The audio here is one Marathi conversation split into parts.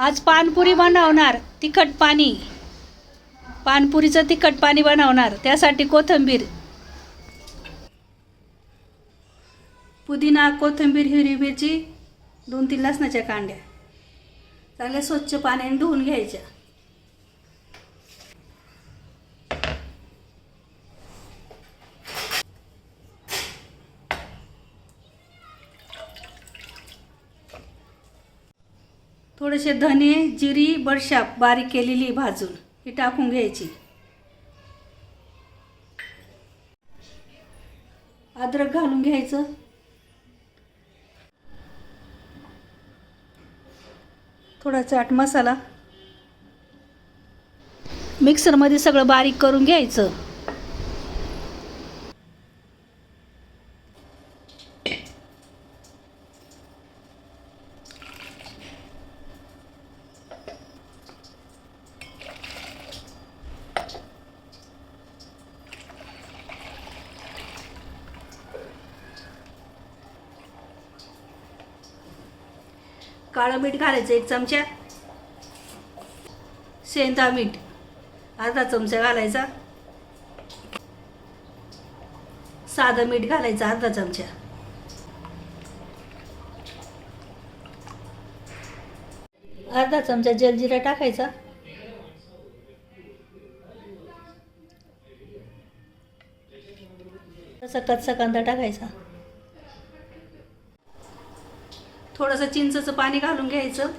आज पानपुरी बनवणार तिखट पाणी. पानपुरीचं तिखट पाणी बनवणार त्यासाठी कोथिंबीर. पुदिना कोथिंबीर हिरवी मिरची दोन तीन लसणाच्या कांड्या. चांगल्या स्वच्छ पाण्याने धुवून घ्यायच्या. थोडेसे धने जिरी बडशाप बारीक केलेली भाजून ही टाकून घ्यायची. अद्रक घालून घ्यायचं. थोडा चाट मसाला. मिक्सरमध्ये सगळं बारीक करून घ्यायचं. काळं मीठ घालायचं एक चमचा. शेंदा मीठ अर्धा चमचा घालायचा. साधं मीठ घालायचं अर्धा चमचा. अर्धा चमचा जलजिरा टाकायचा. तसा कच्चा कांदा टाकायचा. थोडंसं चिंचचं पाणी घालून घ्यायचं.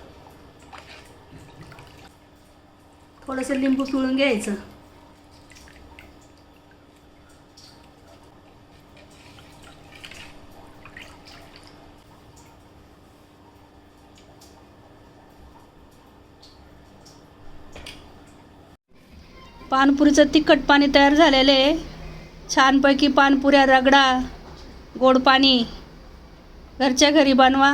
थोडंसं लिंबू पिळून घ्यायचं. पानपुरीचं तिखट पाणी तयार झालेलं आहे. छानपैकी पानपुऱ्या रगडा गोड पाणी घरच्या घरी बनवा.